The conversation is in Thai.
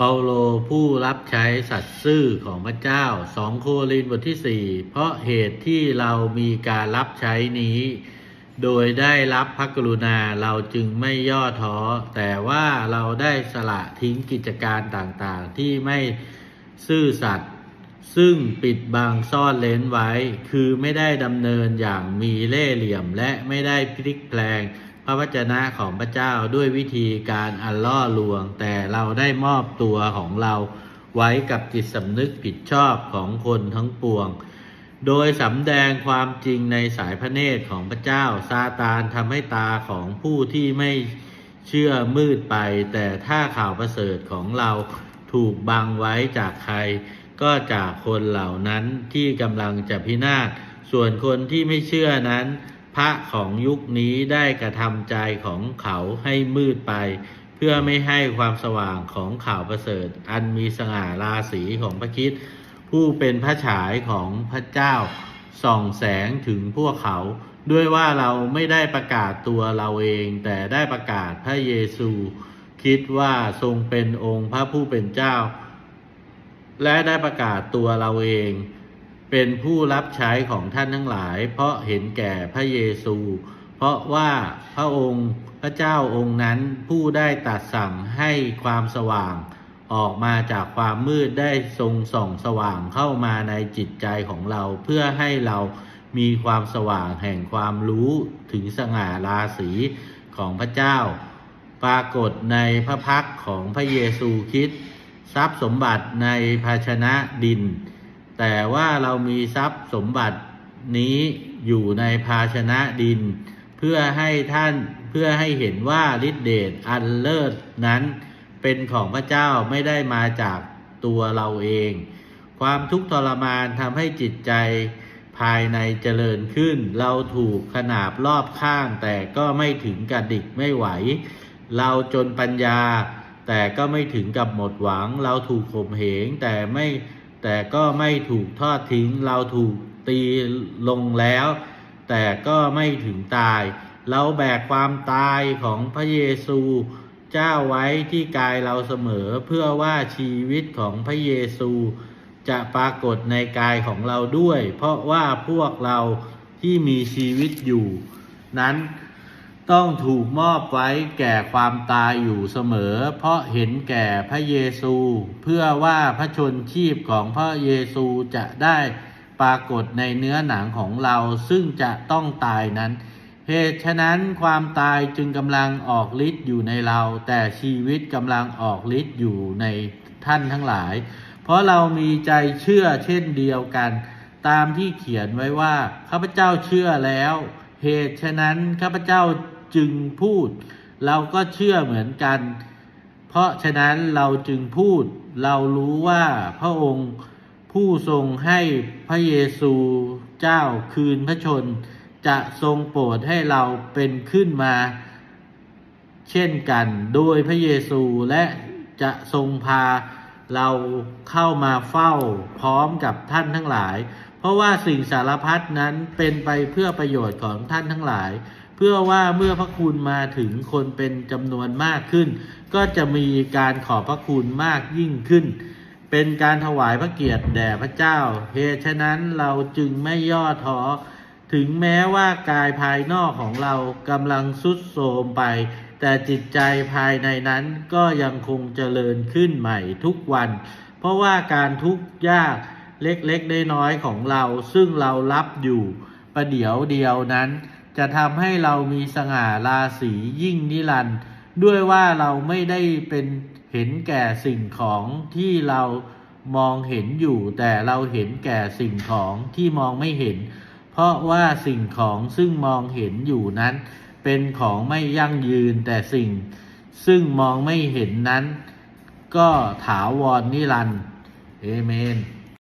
เปาโลผู้รับใช้สัตย์ซื่อของพระเจ้าสองโครินบทที่สี่เพราะเหตุที่เรามีการรับใช้นี้ โดยได้รับพระกรุณาเราจึงไม่ย่อท้อ แต่ว่าเราได้สละทิ้งกิจการต่างๆ ที่ไม่ซื่อสัตย์ซึ่งปิดบังซ่อนเลนไว้ คือไม่ได้ดำเนินอย่างมีเล่ห์เหลี่ยมและไม่ได้พลิกแปลง พระวจนะของพระเจ้าด้วยวิธีการอันล่อลวง แต่เราได้มอบตัวของเราไว้กับจิตสำนึกผิดชอบของคนทั้งปวง โดยสำแดงความจริงในสายพระเนตรของพระเจ้าซาตานทำให้ตาของผู้ที่ไม่เชื่อมืดไป แต่ถ้าข่าวประเสริฐของเราถูกบังไว้จากใคร ก็จากคนเหล่านั้นที่กำลังจะพินาศส่วนคนที่ไม่เชื่อนั้น พระของยุคนี้ได้กระทำใจของเขาให้มืดไป เพื่อไม่ให้ความสว่างของข่าวประเสริฐ อันมีสง่าราศีของพระคิดผู้เป็นพระฉายของพระเจ้า ส่องแสงถึงพวกเขา ด้วยว่าเราไม่ได้ประกาศตัวเราเอง แต่ได้ประกาศพระเยซู คิดว่าทรงเป็นองค์พระผู้เป็นเจ้า และได้ประกาศตัวเราเอง เป็นผู้รับใช้ของท่านทั้งหลาย เพราะเห็นแก่พระเยซู เพราะว่าพระองค์พระเจ้าองค์นั้นผู้ได้ตัดสั่งให้ความสว่าง ออกมาจากความมืดได้ทรงส่องสว่างเข้ามาในจิตใจของเราเพื่อให้เรามีความสว่างแห่งความรู้ถึงสง่าราศีของพระเจ้า ปรากฏในพระพักของพระเยซูคริสต์ทรัพย์สมบัติในภาชนะดิน แต่ว่าเรามีทรัพย์สมบัตินี้อยู่ในภาชนะดิน เพื่อให้ท่านเพื่อให้เห็นว่าฤทธิเดชอันเลิศนั้น เป็นของพระเจ้าไม่ได้มาจากตัวเราเอง ความทุกข์ทรมานทำให้จิตใจภายในเจริญขึ้น เราถูกขนาบรอบข้าง แต่ก็ไม่ถึงกับดิกไม่ไหว เราจนปัญญา แต่ก็ไม่ถึงกับหมดหวัง เราถูกข่มเหงแต่ไม่ แต่ก็ไม่ถูกทอดทิ้ง เราถูกตีลงแล้ว แต่ก็ไม่ถึงตาย เราแบกความตายของพระเยซูเจ้าไว้ที่กายเราเสมอเพื่อว่าชีวิตของพระเยซู จะปรากฏในกายของเราด้วย เพราะว่าพวกเราที่มีชีวิตอยู่ นั้น ต้องถูกมอบไว้แก่ความตายอยู่เสมอ เพราะเห็นแก่พระเยซู เพื่อว่าพระชนชีพของพระเยซูจะได้ปรากฏในเนื้อหนังของเราซึ่งจะต้องตายนั้น เหตุฉะนั้นความตายจึงกำลังออกฤทธิ์อยู่ในเรา แต่ชีวิตกำลังออกฤทธิ์อยู่ในท่านทั้งหลาย เพราะเรามีใจเชื่อเช่นเดียวกัน ตามที่เขียนไว้ว่าข้าพเจ้าเชื่อแล้ว เหตุฉะนั้นข้าพเจ้า จึงพูด เราก็เชื่อเหมือนกัน เพราะฉะนั้นเราจึงพูด เรารู้ว่าพระองค์ผู้ทรงให้พระเยซูเจ้าคืนพระชน จะทรงโปรดให้เราเป็นขึ้นมา เช่นกันโดยพระเยซูและจะทรงพาเราเข้ามาเฝ้าพร้อมกับท่านทั้งหลาย เพราะว่าสิ่งสารพัดนั้นเป็นไปเพื่อประโยชน์ของท่านทั้งหลาย เพื่อว่าเมื่อพระคุณมาถึงคนเป็นจำนวนมากขึ้น ก็จะมีการขอบพระคุณมากยิ่งขึ้น เป็นการถวายพระเกียรติแด่พระเจ้า เหตุฉะนั้นเราจึงไม่ย่อท้อถึงแม้ว่ากายภายนอกของเรากำลังสุดโทรมไป แต่จิตใจภายในนั้นก็ยังคงเจริญขึ้นใหม่ทุกวัน เพราะว่าการทุกข์ยากเล็กๆน้อยๆของเราซึ่งเรารับอยู่ประเดี๋ยวเดียวนั้น จะทำให้เรามีสง่าราศียิ่งนิรันด์ด้วยว่าเราไม่ได้เป็นเห็นแก่สิ่งของที่เรามองเห็นอยู่ แต่เราเห็นแก่สิ่งของที่มองไม่เห็น เพราะว่าสิ่งของซึ่งมองเห็นอยู่นั้น เป็นของไม่ยั่งยืนแต่สิ่ง ซึ่งมองไม่เห็นนั้น ก็ถาวรนิรันด์เอเมน